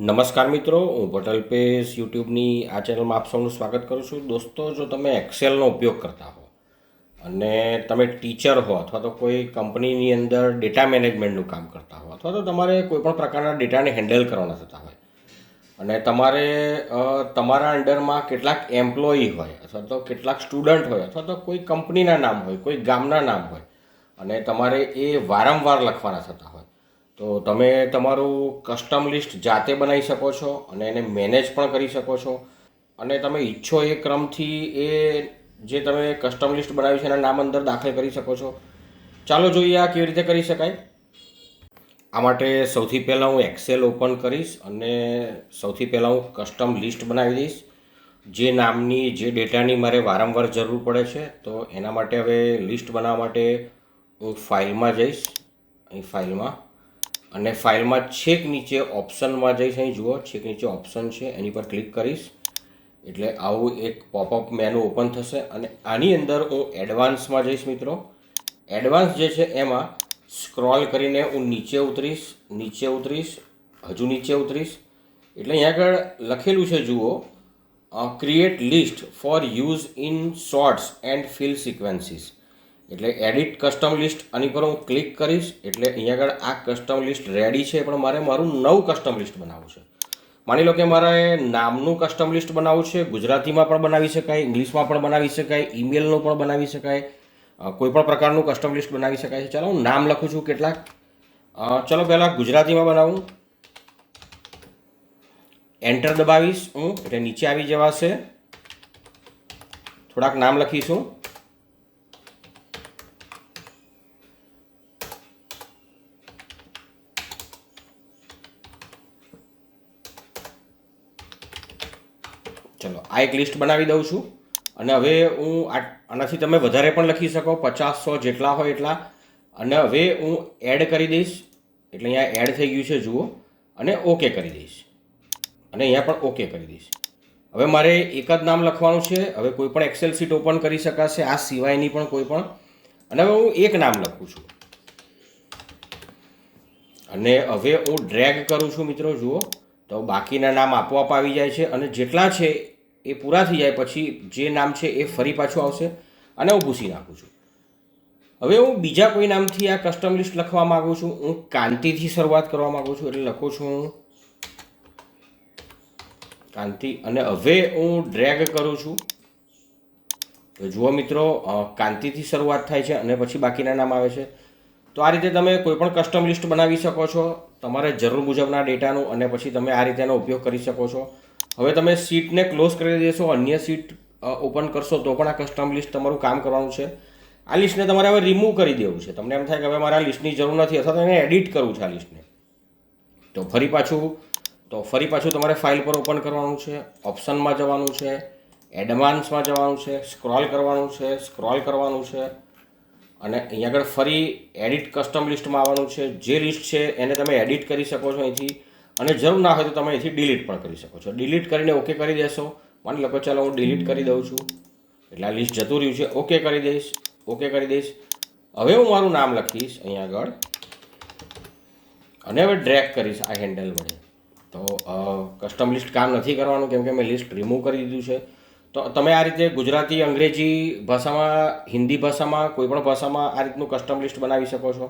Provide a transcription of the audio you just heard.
નમસ્કાર મિત્રો, હું પટેલ પેસ યુટ્યુબની આ ચેનલમાં આપ સૌનું સ્વાગત કરું છું. દોસ્તો, જો તમે એક્સેલનો ઉપયોગ કરતા હો અને તમે ટીચર હો અથવા તો કોઈ કંપનીની અંદર ડેટા મેનેજમેન્ટનું કામ કરતા હો અથવા તો તમારે કોઈપણ પ્રકારના ડેટાને હેન્ડલ કરવાના થતા હોય અને તમારે તમારા અંડરમાં કેટલાક એમ્પ્લોયી હોય અથવા તો કેટલાક સ્ટુડન્ટ હોય અથવા તો કોઈ કંપનીના નામ હોય, કોઈ ગામના નામ હોય અને તમારે એ વારંવાર લખવાના થતા હોય તો તમે તમારું કસ્ટમ લિસ્ટ જાતે બનાવી શકો છો અને એને મેનેજ પણ કરી શકો છો. અને તમે ઈચ્છો એ ક્રમથી એ જે તમે કસ્ટમ લિસ્ટ બનાવી છે એના નામ અંદર દાખલ કરી શકો છો. ચાલો જોઈએ આ કેવી રીતે કરી શકાય. આ માટે સૌથી પહેલાં હું એક્સેલ ઓપન કરીશ અને સૌથી પહેલાં હું કસ્ટમ લિસ્ટ બનાવી દઈશ. જે નામની, જે ડેટાની મારે વારંવાર જરૂર પડે છે, તો એના માટે હવે લિસ્ટ બનાવવા માટે હું ફાઇલમાં જઈશ. અહીં ફાઇલમાં અને ફાઇલમાં છેક નીચે ઓપ્શનમાં જઈશ અહીં, જુઓ, છેક નીચે ઓપ્શન છે, એની પર ક્લિક કરીશ. એટલે આવું એક પોપઅપ મેનુ ઓપન થશે અને આની અંદર હું એડવાન્સમાં જઈશ મિત્રો. એડવાન્સ જે છે એમાં સ્ક્રોલ કરીને હું નીચે ઉતરીશ નીચે ઉતરીશ, હજુ નીચે ઉતરીશ. એટલે અહીંયા આગળ લખેલું છે, જુઓ create list for use in shorts and fill sequences એટલે એડિટ કસ્ટમ લિસ્ટ આની પર હું ક્લિક કરીશ, એટલે અહીંયા આગળ આ કસ્ટમ લિસ્ટ રેડી છે, પણ મારે મારું નવું કસ્ટમ લિસ્ટ બનાવવું છે. માની લો કે મારે નામનું કસ્ટમ લિસ્ટ બનાવવું છે, ગુજરાતીમાં પણ બનાવી શકાય, ઇંગ્લિશમાં પણ બનાવી શકાય ઈમેલનું પણ બનાવી શકાય કોઈ પણ પ્રકારનું કસ્ટમ લિસ્ટ બનાવી શકાય છે. ચાલો હું નામ લખું છું કેટલાક. ચલો પહેલાં ગુજરાતીમાં બનાવું. એન્ટર દબાવીશ હું, એટલે નીચે આવી જવાશે. થોડાક નામ લખીશું. ચલો, આ એક લિસ્ટ બનાવી દઉં છું. અને હવે હું આનાથી તમે વધારે પણ લખી શકો, પચાસ સો જેટલા હોય એટલા. અને હવે હું એડ કરી દઈશ. એટલે અહીંયા એડ થઈ ગયું છે, જુઓ. અને ઓકે કરી દઈશ. અને અહીંયા પણ ઓકે કરી દઈશ. હવે મારે એક જ નામ લખવાનું છે. હવે કોઈ પણ એક્સેલ શીટ ઓપન કરી શકાશે. આ સિવાયની પણ કોઈ પણ. અને હવે હું એક નામ લખું છું. અને હવે હું ડ્રેગ કરું છું, મિત્રો, જુઓ. તો બાકીના નામ આપોઆપ આવી જાય છે અને જેટલા છે એ પૂરા થઈ જાય પછી જે નામ છે એ ફરી પાછું આવશે અને હું ભૂસી નાખું છું. હવે હું બીજા કોઈ નામથી આ કસ્ટમ લિસ્ટ લખવા માગું છું. હું કાંતિથી શરૂઆત કરવા માગું છું એટલે લખું છું કાંતિ અને હવે હું ડ્રેગ કરું છું. તો જુઓ મિત્રો કાંતિથી શરૂઆત થાય છે અને પછી બાકીના નામ આવે છે. તો આ રીતે તમે કોઈ પણ કસ્ટમ લિસ્ટ બનાવી શકો છો, તમારે જરૂર મુજબના ડેટાનું અને પછી તમે આ રીતે એનો ઉપયોગ કરી શકો છો. હવે તમે સીટને ક્લોઝ કરી દેશો, અન્ય સીટ ઓપન કરશો તો પણ આ કસ્ટમ લિસ્ટ તમારું કામ કરવાનું છે. આ લિસ્ટને તમારે હવે રિમૂવ કરી દેવું છે. તમને એમ થાય કે હવે મારે આ લિસ્ટની જરૂર નથી, અથવા તો એને એડિટ કરવું છે આ લિસ્ટને તો ફરી પાછું, તો ફરી પાછું તમારે ફાઇલ પર ઓપન કરવાનું છે ઓપ્શનમાં જવાનું છે એડવાન્સમાં જવાનું છે સ્ક્રોલ કરવાનું છે સ્ક્રોલ કરવાનું છે. અને અહીંયા આગળ ફરી એડિટ કસ્ટમ લિસ્ટમાં આવવાનું છે. જે લિસ્ટ છે એને તમે એડિટ કરી શકો છો અહીંથી. અને જરૂર ના હોય તો તમે અહીંથી ડિલીટ પણ કરી શકો છો. ડિલીટ કરીને ઓકે કરી દેશો. માની લો કે ચાલો હું ડિલીટ કરી દઉં છું. એટલે આ લિસ્ટ જતું રહ્યું છે. ઓકે કરી દઈશ. ઓકે કરી દઈશ. હવે હું મારું નામ લખીશ અહીંયા આગળ. અને હવે ડ્રેક કરીશ આ હેન્ડલ વડે. તો કસ્ટમ લિસ્ટ કામ નથી કરવાનું કેમ કે મેં લિસ્ટ રિમૂવ કરી દીધું છે. તો તમે આ રીતે ગુજરાતી, અંગ્રેજી ભાષામાં, હિન્દી ભાષામાં, કોઈપણ ભાષામાં આ રીતનું કસ્ટમ લિસ્ટ બનાવી શકો છો?